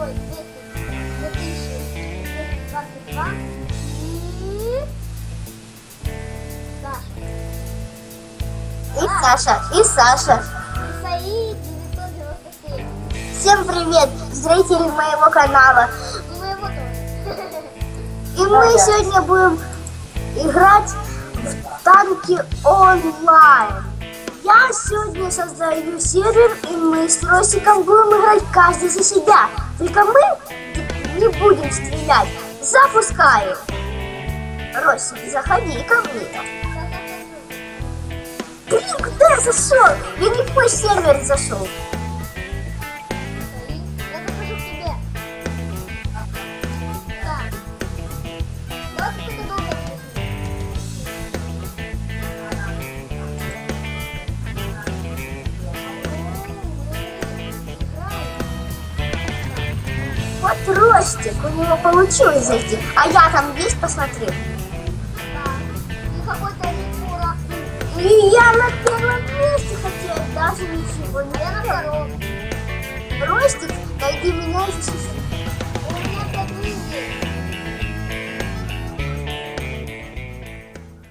Ладно, Джой, 10, 2022 и... Саша. И Саша, и Саша. И Саид 993. Всем привет, зрители моего канала. И моего тоже. И мы сегодня будем играть в танки онлайн. Я сегодня создаю сервер, и мы с Росиком будем играть каждый за себя. Только мы не будем стрелять. Запускаем. Росик, заходи ко мне. Блин, куда я зашел? Я не в твой сервер зашел. Вот Ростик, у него получилось зайти. А я там есть, посмотри. И какой-то Никола. И я на первом месте, хотя я даже ничего не на втором. Ростик, найди меня и защити.